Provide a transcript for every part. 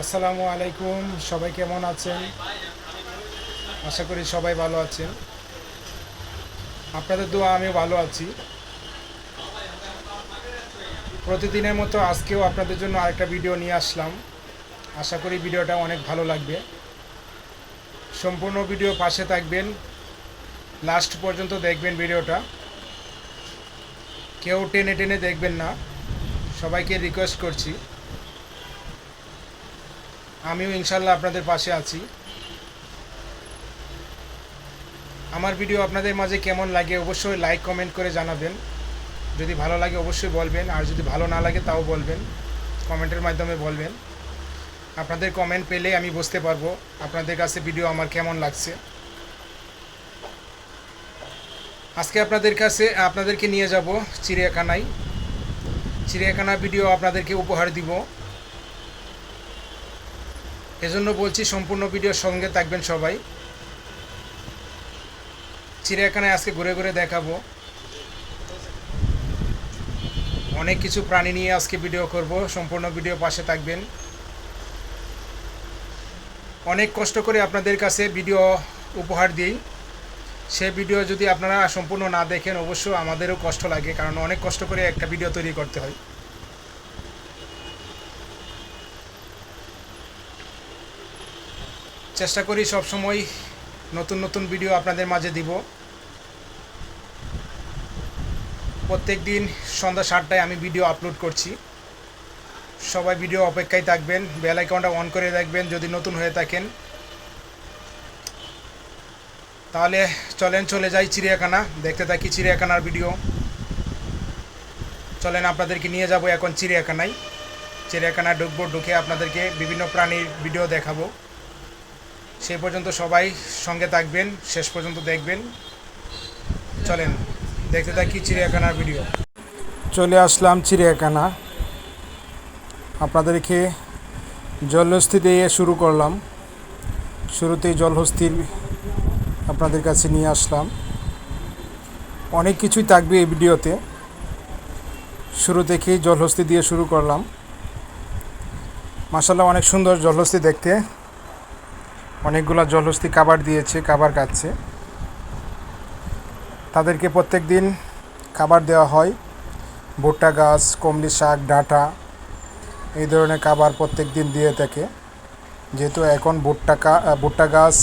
আসসালামু আলাইকুম, সবাই কেমন আছেন? আশা করি সবাই ভালো আছেন। আপনাদের দোয়া আমিও ভালো আছি। প্রতিদিনের মতো আজকেও আপনাদের জন্য আরেকটা ভিডিও নিয়ে আসলাম। আশা করি ভিডিওটা অনেক ভালো লাগবে। সম্পূর্ণ ভিডিও পাশে থাকবেন। লাস্ট পর্যন্ত দেখবেন ভিডিওটা। কেউ টেনে টেনে দেখবেন না। সবাইকে রিকোয়েস্ট করছি। আমিও ইনশাল্লাহ আপনাদের পাশে আছি। আমার ভিডিও আপনাদের মাঝে কেমন লাগে অবশ্যই লাইক কমেন্ট করে জানাবেন। যদি ভালো লাগে অবশ্যই বলবেন, আর যদি ভালো না লাগে তাও বলবেন কমেন্টের মাধ্যমে বলবেন। আপনাদের কমেন্ট পেলে আমি বুঝতে পারব আপনাদের কাছে ভিডিও আমার কেমন লাগছে। আজকে আপনাদের কাছে, আপনাদেরকে নিয়ে যাব চিড়িয়াখানায়। চিড়িয়াখানা ভিডিও আপনাদেরকে উপহার দিব। এজন্য বলছি সম্পূর্ণ ভিডিওর সঙ্গে থাকবেন সবাই। চিড়িয়াখানায় আজকে ঘুরে ঘুরে দেখাবো। অনেক কিছু প্রাণী নিয়ে আজকে ভিডিও করব। সম্পূর্ণ ভিডিও পাশে থাকবেন। অনেক কষ্ট করে আপনাদের কাছে ভিডিও উপহার দিই। সে ভিডিও যদি আপনারা সম্পূর্ণ না দেখেন অবশ্য আমাদেরও কষ্ট লাগে, কারণ অনেক কষ্ট করে একটা ভিডিও তৈরি করতে হয়। চেষ্টা করি সব সময় নতুন নতুন ভিডিও আপনাদের মাঝে দিব। প্রত্যেক দিন সন্ধ্যা সাতটায় আমি ভিডিও আপলোড করছি। সবাই ভিডিও অপেক্ষায় থাকবেন বেল আইকনটা অন করে রাখবেন যদি নতুন হয়ে থাকেন। তাহলে চলেন, চলে যাই চিড়িয়াখানা, দেখতে থাকি চিড়িয়াখানার ভিডিও চলেন, আপনাদেরকে নিয়ে যাব এখন চিড়িয়াখানায়। চিড়িয়াখানায় ঢুকবো, ঢুকে আপনাদেরকে বিভিন্ন প্রাণীর ভিডিও দেখাবো। সেই পর্যন্ত সবাই সঙ্গে থাকবেন, শেষ পর্যন্ত দেখবেন। চলেন, দেখতে থাকি চিড়িয়াখানার ভিডিও চলে আসলাম চিড়িয়াখানা। আপনাদেরকে জলহস্তি দিয়ে শুরু করলাম। শুরুতেই জলহস্তির আপনাদের কাছে নিয়ে আসলাম। অনেক কিছুই থাকবে এই ভিডিওতে। শুরু থেকেই জলহস্তি দিয়ে শুরু করলাম। মাসাল্লাহ অনেক সুন্দর জলহস্তি দেখতে। অনেকগুলো জলহস্তি কাবার দিয়েছে কাবার কাচ্ছে তাদেরকে প্রত্যেক দিন খাবার দেওয়া হয়। ভুট্টা গাছ, কমলি শাক, ডাঁটা, এই ধরনের খাবার প্রত্যেক দিন দিয়ে থাকে। যেহেতু এখন ভুট্টা ভুট্টা গাছ,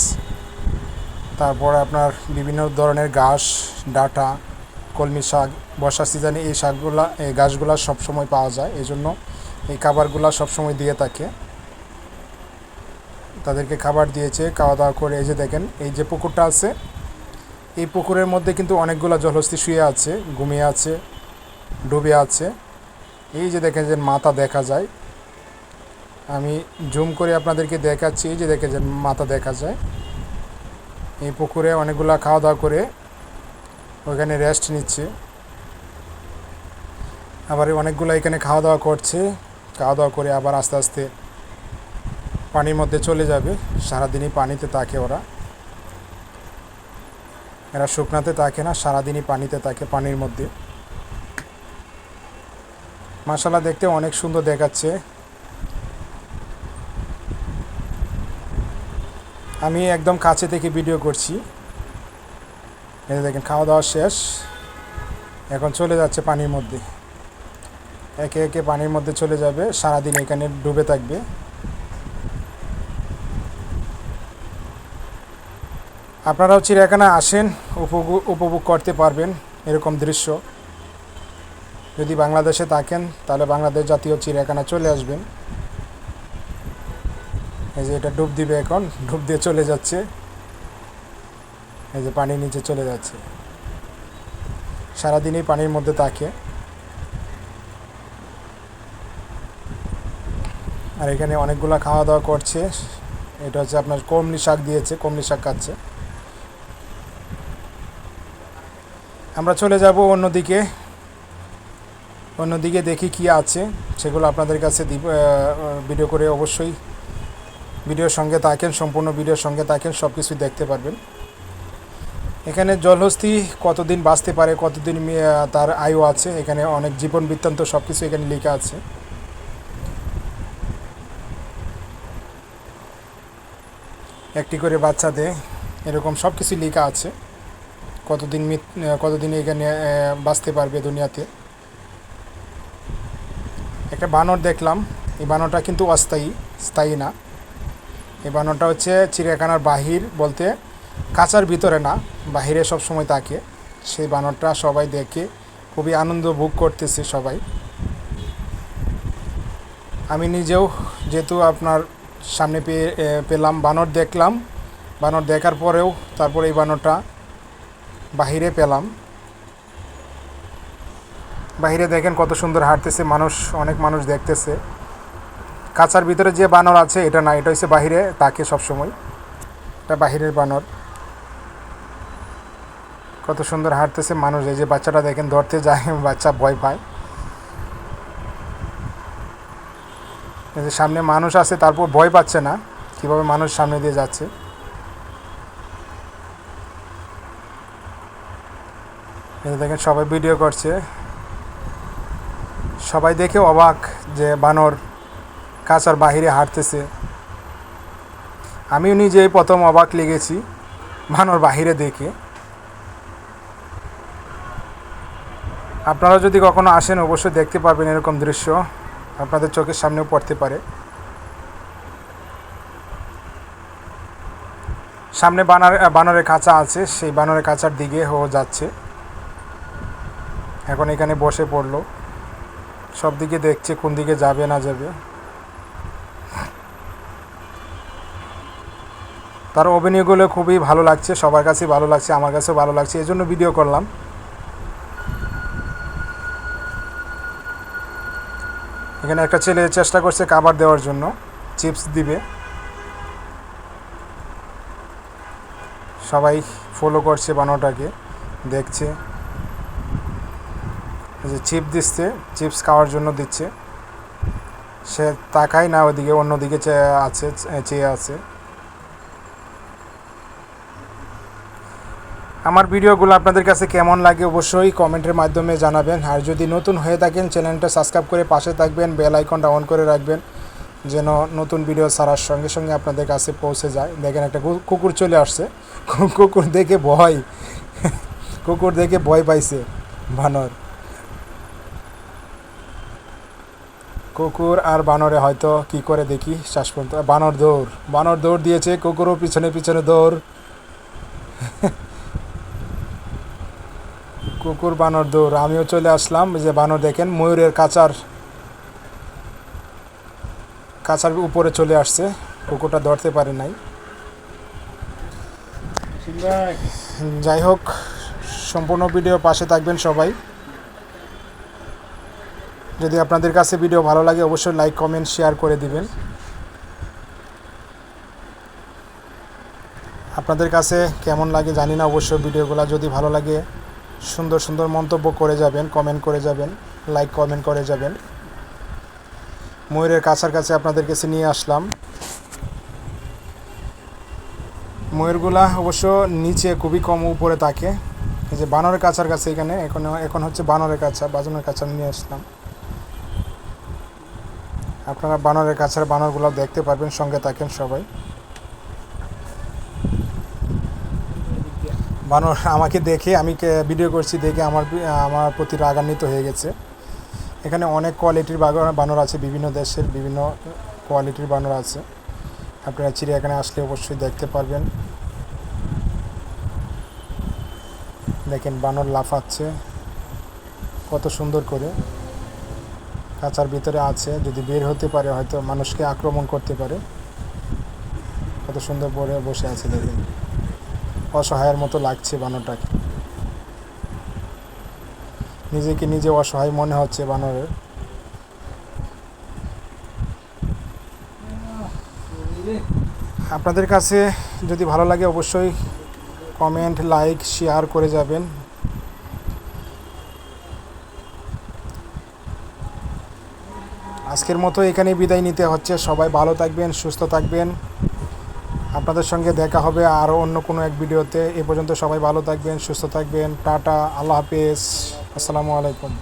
তারপর আপনার বিভিন্ন ধরনের ঘাস, ডাঁটা, কলমি শাক বর্ষা সিজনে এই শাকগুলা, এই গাছগুলা সবসময় পাওয়া যায়। এই জন্য এই খাবারগুলা সবসময় দিয়ে থাকে। তাদেরকে খাবার দিয়েছে খাওয়া দাওয়া করে এই যে দেখেন, এই যে পুকুরটা আছে, এই পুকুরের মধ্যে কিন্তু অনেকগুলো জলহস্তি শুয়ে আছে, ঘুমিয়ে আছে, ডুবে আছে। এই যে দেখেন যে মাথা দেখা যায়। আমি জুম করে আপনাদেরকে দেখাচ্ছি, এই যে দেখে যে মাথা দেখা যায়। এই পুকুরে অনেকগুলা খাওয়া দাওয়া করে ওইখানে রেস্ট নিচ্ছে। আবার অনেকগুলো এখানে খাওয়া দাওয়া করছে খাওয়া দাওয়া করে আবার আস্তে আস্তে পানির মধ্যে চলে যাবে, সারাদিনই পানিতে থাকে ওরা। এরা শুকনাতে থাকে না, সারাদিনই পানিতে থাকে পানির মধ্যে। মাসালা দেখতে অনেক সুন্দর দেখাচ্ছে। আমি একদম কাছে থেকে ভিডিও করছি। এই দেখেন, খাওয়া দাওয়া শেষ। এখন চলে যাচ্ছে পানির মধ্যে। একে একে পানির মধ্যে চলে যাবে, সারাদিন এখানে ডুবে থাকবে। আপনারাও চিড়িয়াখানা আসেন, উপভোগ উপভোগ করতে পারবেন এরকম দৃশ্য। যদি বাংলাদেশে থাকেন, তাহলে বাংলাদেশ জাতীয় চিড়িয়াখানা চলে আসবেন। এই যে এটা ডুব দিবে এখন, ডুব দিয়ে চলে যাচ্ছে। এই যে পানির নিচে চলে যাচ্ছে। সারাদিনই পানির মধ্যে থাকে। আর এখানে অনেকগুলো খাওয়া দাওয়া করছে। এটা হচ্ছে আপনার কমলি শাক দিয়েছে কমলি শাক খাচ্ছে। আমরা চলে যাব অন্যদিকে। অন্যদিকে দেখি কি আছে। সেগুলো আপনাদের কাছে দিব ভিডিও করে অবশ্যই ভিডিওর সঙ্গে থাকেন, সম্পূর্ণ ভিডিওর সঙ্গে থাকেন সব কিছুই দেখতে পারবেন। এখানে জলহস্তি কতদিন বাঁচতে পারে, কতদিন তার আয়ু আছে, এখানে অনেক জীবন বৃত্তান্ত সব কিছু এখানে লেখা আছে। একটি করে বাচ্চা দেয় এরকম সব কিছু লেখা আছে। কতদিন কতদিন এখানে বাঁচতে পারবে দুনিয়াতে? একটা বানর দেখলাম। এই বানরটা কিন্তু অস্থায়ী, স্থায়ী না। এই বানরটা হচ্ছে চিড়িয়াখানার বাহির বলতে কাঁচার ভিতরে না, বাহিরে সব সময় থাকে। সেই বানরটা সবাই দেখে খুবই আনন্দ ভোগ করতেছে সবাই। আমি নিজেও যেহেতু আপনার সামনে পেয়ে পেলাম, বানর দেখলাম। বানর দেখার পরেও তারপরে এই বানরটা বাহিরে পেলাম। বাহিরে দেখেন কত সুন্দর হাঁটতেছে, মানুষ, অনেক মানুষ দেখতেছে। কাঁচার ভিতরে যে বানর আছে, এটা না, এটা হচ্ছে বাহিরে, তাকে সবসময়। এটা বাহিরের বানর। কত সুন্দর হাঁটতেছে মানুষ, এই যে বাচ্চাটা দেখেন ধরতে যায়, বাচ্চা ভয় পায়। এই যে সামনে মানুষ আছে, তারপর ভয় পাচ্ছে না, কীভাবে মানুষ সামনে দিয়ে যাচ্ছে এই যে দেখেন সবাই ভিডিও করছে। সবাই দেখে অবাক যে বানর কাঁচার বাহিরে হাঁটতেছে। আমিও নিজেই প্রথম অবাক লেগেছি বানর বাহিরে দেখে। আপনারা যদি কখনো আসেন, অবশ্যই দেখতে পারবেন এরকম দৃশ্য। আপনাদের চোখের সামনেও পড়তে পারে। সামনে বানর, বানরের কাঁচা আছে, সেই বানরের কাঁচার দিকে ও যাচ্ছে। এখন এখানে বসে পড়ল। সব দিকে দেখছে কোন দিকে যাবে না যাবে। তার অভিনয়গুলো খুবই ভালো লাগছে, সবার কাছে ভালো লাগছে, আমার কাছেও ভালো লাগছে এই জন্য ভিডিও করলাম। এখানে একটা ছেলে চেষ্টা করছে খাবার দেওয়ার জন্য, চিপস দিবে। সবাই ফলো করছে বানোটাকে দেখছে। যে চিপ দিচ্ছে চিপস খাওয়ার জন্য দিচ্ছে। সে তাকায় না ওদিকে, অন্যদিকে চেয়ে আছে চেয়ে আছে। আমার ভিডিওগুলো আপনাদের কাছে কেমন লাগে অবশ্যই কমেন্টের মাধ্যমে জানাবেন। আর যদি নতুন হয়ে থাকেন, চ্যানেলটা সাবস্ক্রাইব করে পাশে থাকবেন বেল আইকনটা অন করে রাখবেন, যেন নতুন ভিডিও ছাড়ার সঙ্গে সঙ্গে আপনাদের কাছে পৌঁছে যায়। দেখেন একটা কুকুর চলে আসছে। কুকুর দেখে ভয়। কুকুর দেখে ভয় পাইছে, বানর। কুকুর আর বানরে হয়তো কি করে দেখি? শেষ পর্যন্ত। বানর দৌড়। বানর দৌড় দিয়েছে কুকুরও পিছনে পিছনে দৌড়। কুকুর বানর দৌড়। আমিও চলে আসলাম। যে বানর দেখেন ময়ূরের কাচার কাচার উপরে চলে আসছে। কুকুরটা ধরতে পারে নাই। যাই হোক সম্পূর্ণ ভিডিও পাশে থাকবেন সবাই। যদি আপনাদের কাছে ভিডিও ভালো লাগে, অবশ্যই লাইক কমেন্ট শেয়ার করে দিবেন। আপনাদের কাছে কেমন লাগে জানি না, অবশ্যই ভিডিওগুলো যদি ভালো লাগে, সুন্দর সুন্দর মন্তব্য করে যাবেন কমেন্ট করে যাবেন লাইক কমেন্ট করে যাবেন। ময়ূরের কাছার কাছে আপনাদের কাছে নিয়ে আসলাম। ময়ূরগুলা অবশ্য নিচে খুবই কম উপরে থাকে। এই যে বানরের কাছার কাছে এখানে, এখন এখন হচ্ছে বানরের কাছা, বাজনের কাছা নিয়ে আসলাম। আপনারা বানরের কাছার বানরগুলো দেখতে পারবেন, সঙ্গে থাকেন সবাই। বানর আমাকে দেখে, আমি ভিডিও করছি দেখে আমার আমার প্রতি রাগান্বিত হয়ে গেছে। এখানে অনেক কোয়ালিটির বানর আছে, বিভিন্ন দেশের বিভিন্ন কোয়ালিটির বানর আছে। আপনারা চিড়িয়াখানে আসলে অবশ্যই দেখতে পারবেন। দেখেন বানর লাফাচ্ছে, কত সুন্দর করে। কাঁচার ভিতরে আছে, যদি বের হতে পারে হয়তো মানুষকে আক্রমণ করতে পারে। কত সুন্দর পরে বসে আছে দেখেন। অসহায়ের মতো লাগছে বানরটাকে। নিজেকে নিজে অসহায় মনে হচ্ছে বানরের। আপনাদের কাছে যদি ভালো লাগে অবশ্যই কমেন্ট লাইক শেয়ার করে যাবেন। আজকের মতো এখানেই বিদায় নিতে হচ্ছে। সবাই ভালো থাকবেন, সুস্থ থাকবেন। আপনাদের সঙ্গে দেখা হবে আরও অন্য কোনো এক ভিডিওতে। এ পর্যন্ত সবাই ভালো থাকবেন, সুস্থ থাকবেন। টাটা, আল্লাহ হাফেজ। আসসালামু আলাইকুম।